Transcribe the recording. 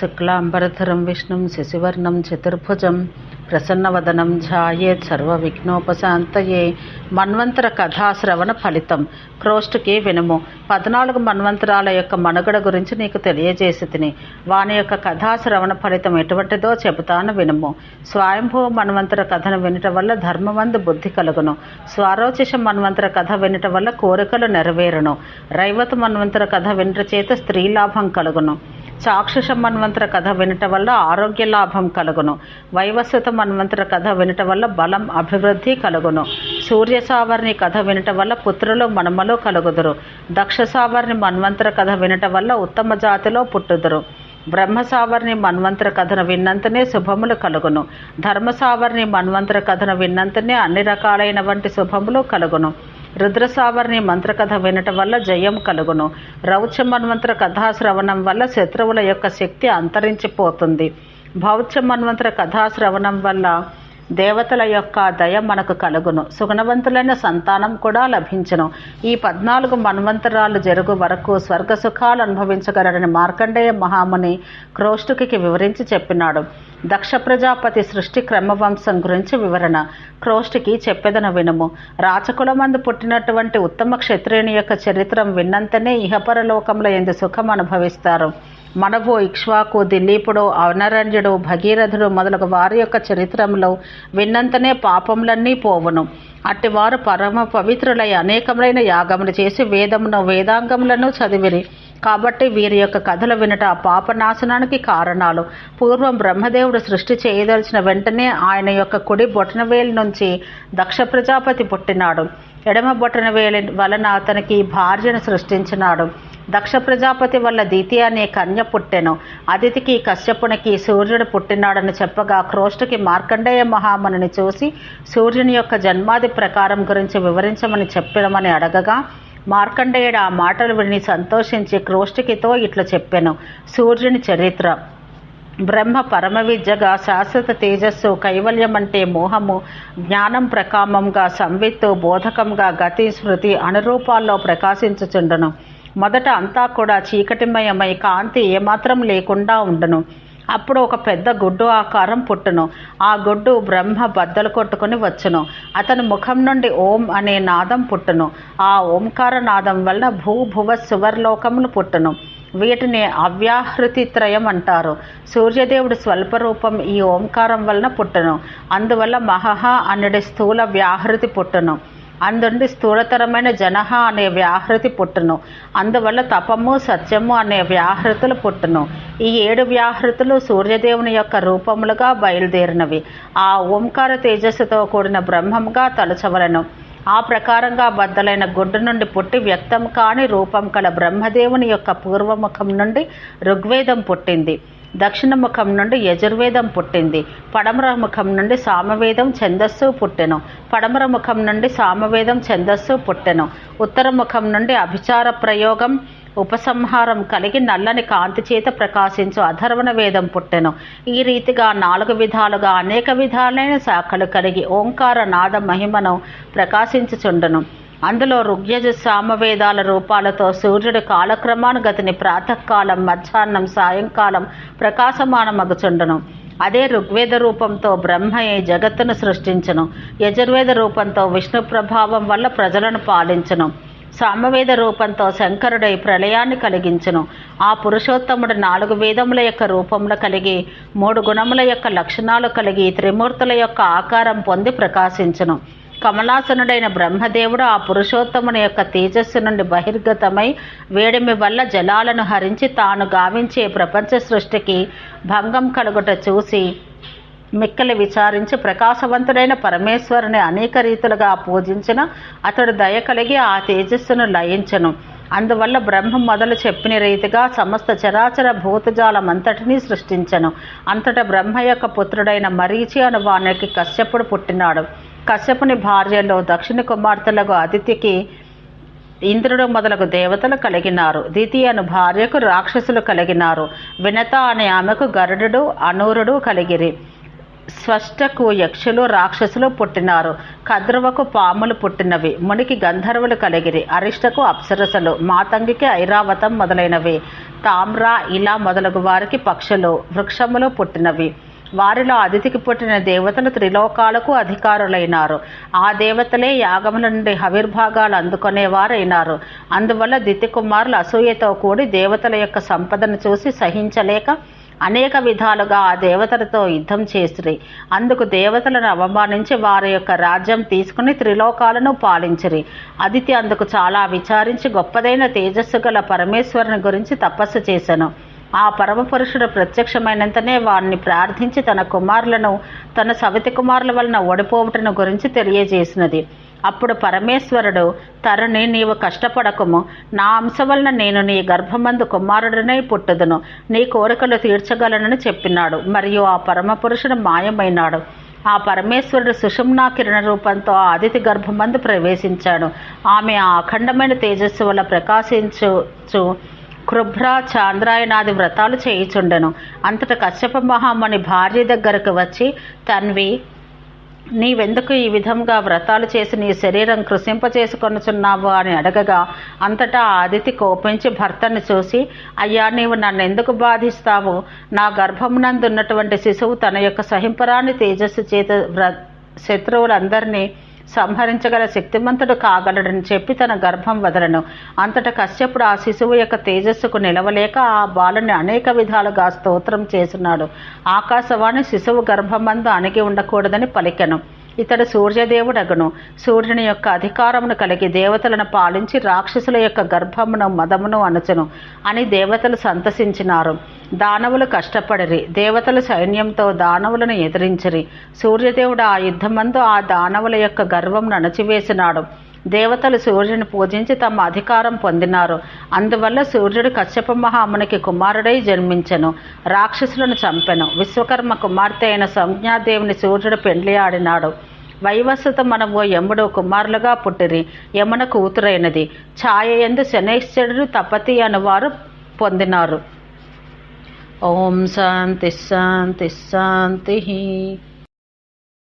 శుక్లాంబరధరం విష్ణుం శశివర్ణం చతుర్భుజం ప్రసన్నవదనం ఝాయేత్ సర్వవిఘ్నోపశాంతయే మన్వంతర కథాశ్రవణ ఫలితం క్రోష్టుకి వినుము పద్నాలుగు మన్వంతరాల యొక్క మనుగడ గురించి నీకు తెలియజేసి తిని వాని యొక్క కథాశ్రవణ ఫలితం ఎటువంటిదో చెబుతాను వినుము. స్వయంభూ మన్వంతర కథను వినటం వల్ల ధర్మవంద బుద్ధి కలుగును. స్వారోచిష మన్వంతర కథ వినటం వల్ల కోరికలు నెరవేరును. రైవత మన్వంతర కథ వినట చేత స్త్రీ లాభం కలుగును. చాక్షుష మన్వంతర కథ వినటం వల్ల ఆరోగ్య లాభం కలుగును. వైవస్వత మన్వంతర కథ వినటం వల్ల బలం అభివృద్ధి కలుగును. సూర్య సావర్ణి కథ వినటం వల్ల పుత్రులు మనమలు కలుగుదురు. దక్ష సావర్ణి మన్వంతర కథ వినటం వల్ల ఉత్తమ జాతిలో పుట్టుదురు. బ్రహ్మసావర్ణి మన్వంతర కథను విన్నంతనే శుభములు కలుగును. ధర్మసావర్ణి మన్వంతర కథను విన్నంతనే అన్ని రకాలైన వంటి శుభములు కలుగును. రుద్రసావర్ణి మంత్రకథ వినటం వల్ల జయం కలుగును. రౌచ మన్వంతర కథాశ్రవణం వల్ల శత్రువుల యొక్క శక్తి అంతరించిపోతుంది. భౌత్య మన్వంతర కథాశ్రవణం వల్ల దేవతల యొక్క దయ మనకు కలుగును. సుగుణవంతులైన సంతానం కూడా లభించును. ఈ పద్నాలుగు మన్వంతరాలు జరుగు వరకు స్వర్గ సుఖాలు అనుభవించగలడని మార్కండేయ మహాముని క్రోష్టుకి వివరించి చెప్పినాడు. దక్ష ప్రజాపతి సృష్టి క్రమవంశం గురించి వివరణ క్రోష్టికి చెప్పెదన వినము. రాచకులమందు పుట్టినటువంటి ఉత్తమ క్షత్రియుని యొక్క చరిత్రం విన్నంతనే ఇహపరలోకంలో ఎందు సుఖం అనుభవిస్తారు. మనవు ఇక్ష్వాకు దిలీపుడు అవనరంజుడు భగీరథుడు మొదలగు వారి యొక్క చరిత్రంలో విన్నంతనే పాపములన్నీ పోవును. అట్టివారు పరమ పవిత్రులై అనేకములైన యాగములు చేసి వేదమును వేదాంగములను చదివిరి. కాబట్టి వీరి యొక్క కథలు వినట పాపనాశనానికి కారణాలు. పూర్వం బ్రహ్మదేవుడు సృష్టి చేయదలిచిన వెంటనే ఆయన యొక్క కుడి బొటనవేలు నుంచి దక్ష ప్రజాపతి పుట్టినాడు. ఎడమ బొటనవేలి వలన అతనికి భార్యను సృష్టించినాడు. దక్ష ప్రజాపతి వల్ల దితి అనే కన్య పుట్టెను. అదితికి కశ్యపునికి సూర్యుడు పుట్టినాడని చెప్పగా క్రోష్టుకి మార్కండేయ మహామునిని చూసి సూర్యుని యొక్క జన్మాది ప్రకారం గురించి వివరించమని చెప్పినమని అడగగా మార్కండేయుడు ఆ మాటలు విని సంతోషించి క్రోష్టికితో ఇట్లా చెప్పాను. సూర్యుని చరిత్ర. బ్రహ్మ పరమ విద్యగా శాశ్వత తేజస్సు కైవల్యం అంటే మోహము జ్ఞానం ప్రకామంగా సంవిత్తు బోధకంగా గతి స్మృతి అనురూపాల్లో ప్రకాశించుచుండను. మొదట అంతా కూడా చీకటిమయమై కాంతి ఏమాత్రం లేకుండా ఉండను. అప్పుడు ఒక పెద్ద గుడ్డు ఆకారం పుట్టును. ఆ గుడ్డు బ్రహ్మ బద్దలు కొట్టుకుని వచ్చును. అతని ముఖం నుండి ఓం అనే నాదం పుట్టును. ఆ ఓంకార నాదం వలన భూభువ సువర్లోకములు పుట్టును. వీటిని అవ్యాహృతి త్రయం అంటారు. సూర్యదేవుడు స్వల్ప రూపం ఈ ఓంకారం వలన పుట్టును. అందువల్ల మహహ అన్నడి స్థూల వ్యాహృతి పుట్టును. అందుండి స్థూలతరమైన జనహ అనే వ్యాహృతి పుట్టును. అందువల్ల తపము సత్యము అనే వ్యాహృతులు పుట్టును. ఈ ఏడు వ్యాహృతులు సూర్యదేవుని యొక్క రూపములుగా బయలుదేరినవి. ఆ ఓంకార తేజస్సుతో కూడిన బ్రహ్మంగా తలచవలను. ఆ ప్రకారంగా బద్దలైన గుడ్డు నుండి పుట్టి వ్యక్తం కాని రూపం కల బ్రహ్మదేవుని యొక్క పూర్వముఖం నుండి ఋగ్వేదం పుట్టింది. దక్షిణ ముఖం నుండి యజుర్వేదం పుట్టింది. పడమర ముఖం నుండి సామవేదం ఛందస్సు పుట్టెను. పడమర ముఖం నుండి సామవేదం ఛందస్సు పుట్టెను. ఉత్తర ముఖం నుండి అభిచార ప్రయోగం ఉపసంహారం కలిగి నల్లని కాంతి చేత ప్రకాశించు అధర్వణ వేదం పుట్టెను. ఈ రీతిగా నాలుగు విధాలుగా అనేక విధాలైన శాఖలు కలిగి ఓంకార నాద మహిమను ప్రకాశించుచుండెను. అందులో ఋగ్యజ సామవేదాల రూపాలతో సూర్యుడు కాలక్రమానుగతిని ప్రాతకాలం మధ్యాహ్నం సాయంకాలం ప్రకాశమానమగుచుండును అదే ఋగ్వేద రూపంతో బ్రహ్మయే జగత్తును సృష్టించను. యజుర్వేద రూపంతో విష్ణు ప్రభావం వల్ల ప్రజలను పాలించను. సామవేద రూపంతో శంకరుడై ప్రళయాన్ని కలిగించును. ఆ పురుషోత్తముడు నాలుగు వేదముల యొక్క రూపములు కలిగి మూడు గుణముల యొక్క లక్షణాలు కలిగి త్రిమూర్తుల యొక్క ఆకారం పొంది ప్రకాశించును. కమలాసనుడైన బ్రహ్మదేవుడు ఆ పురుషోత్తముని యొక్క తేజస్సు నుండి బహిర్గతమై వేడిమి వల్ల జలాలను హరించి తాను గావించే ప్రపంచ సృష్టికి భంగం కలుగుట చూసి మిక్కలు విచారించి ప్రకాశవంతుడైన పరమేశ్వరుని అనేక రీతులుగా పూజించిన అతడు దయ కలిగి ఆ తేజస్సును లయించను. అందువల్ల బ్రహ్మ మొదలు చెప్పిన రీతిగా సమస్త చరాచర భూతజాలం అంతటినీ సృష్టించను. అంతటా బ్రహ్మ యొక్క పుత్రుడైన మరీచి అను వానికి కశ్యపుడు పుట్టినాడు. కశ్యపుని భార్యలో దక్షిణ కుమార్తెలకు అతిథికి ఇంద్రుడు మొదలగు దేవతలు కలిగినారు. ద్వితీయను భార్యకు రాక్షసులు కలిగినారు. వినత అనే ఆమెకు గరుడు అనూరుడు కలిగిరి. స్పష్టకు యక్షులు రాక్షసులు పుట్టినారు. కద్రవకు పాములు పుట్టినవి. మునికి గంధర్వులు కలిగిరి. అరిష్టకు అప్సరసలు. మాతంగికి ఐరావతం మొదలైనవి. తామ్ర ఇలా మొదలగు వారికి పక్షులు వృక్షములు పుట్టినవి. వారిలో అతిథికి పుట్టిన దేవతలు త్రిలోకాలకు అధికారులైనారు. ఆ దేవతలే యాగముల నుండి హవిర్భాగాలు అందుకునేవారైనారు. అందువల్ల దితి కుమారులు అసూయతో కూడి దేవతల యొక్క సంపదను చూసి సహించలేక అనేక విధాలుగా ఆ దేవతలతో యుద్ధం చేసిరి. అందుకు దేవతలను అవమానించి వారి యొక్క రాజ్యం తీసుకుని త్రిలోకాలను పాలించిరి. అదితి అందుకు చాలా విచారించి గొప్పదైన తేజస్సు గల పరమేశ్వరుని గురించి తపస్సు చేశాను ఆ పరమపురుషుడు ప్రత్యక్షమైనంతనే వారిని ప్రార్థించి తన కుమారులను తన సవితి కుమారుల వలన ఓడిపోవటను గురించి తెలియజేసినది. అప్పుడు పరమేశ్వరుడు తరుణి నీవు కష్టపడకము. నా అంశ వలన నేను నీ గర్భమందు కుమారుడినై పుట్టుదును. నీ కోరికలు తీర్చగలనని చెప్పినాడు. మరియు ఆ పరమపురుషుడు మాయమైనాడు. ఆ పరమేశ్వరుడు సుషుమ్నా కిరణ రూపంతో ఆ అతిథి గర్భమందు ప్రవేశించాడు. ఆమె ఆ అఖండమైన తేజస్సు వల్ల ప్రకాశించు కృభ్ర చాంద్రాయనాది వ్రతాలు చేయుచుండెను. అంతట కశ్యప మహాముని భార్య దగ్గరకు వచ్చి తన్వి నీవెందుకు ఈ విధంగా వ్రతాలు చేసి నీ శరీరం కృషింపచేసుకొనుచున్నావు అని అడగగా అంతటా అదితి కోపించి భర్తను చూసి అయ్యా నీవు నన్ను ఎందుకు బాధిస్తావు? నా గర్భమునందున్నటువంటి శిశువు తన యొక్క సహింపరాని తేజస్సు చేత వ్ర శత్రువులందరినీ సంహరించగల శక్తిమంతుడు కాగలడని చెప్పి తన గర్భం వదలను. అంతట కశ్యపుడు ఆ శిశువు యొక్క తేజస్సుకు నిలవలేక ఆ బాలుని అనేక విధాలుగా స్తోత్రం చేసినాడు ఆకాశవాణి శిశువు గర్భమందు అణిగి ఉండకూడదని పలికెను. ఇతడు సూర్యదేవుడగును. సూర్యుని యొక్క అధికారమును కలిగి దేవతలను పాలించి రాక్షసుల యొక్క గర్భమును మదమును అనచును. అని దేవతలు సంతసించినారు. దానవులు కష్టపడిరి. దేవతలు సైన్యంతో దానవులను ఎదిరించిరి. సూర్యదేవుడు ఆ యుద్ధమందు ఆ దానవుల యొక్క గర్వంను అణచివేసినాడు. దేవతలు సూర్యుని పూజించి తమ అధికారం పొందినారు. అందువల్ల సూర్యుడు కశ్యప మహామునికి కుమారుడై జన్మించెను. రాక్షసులను చంపెను. విశ్వకర్మ కుమార్తె అయిన సంజ్ఞాదేవిని సూర్యుడు పెండ్లి ఆడినాడు వైవస్వత మనము యముడు కుమారులుగా పుట్టిరి. యమున కూతురైనది. ఛాయ ఎందు శనైశ్చరుడు తపతి అనువారు పొందినారు. ఓం శాంతి శాంతి శాంతి.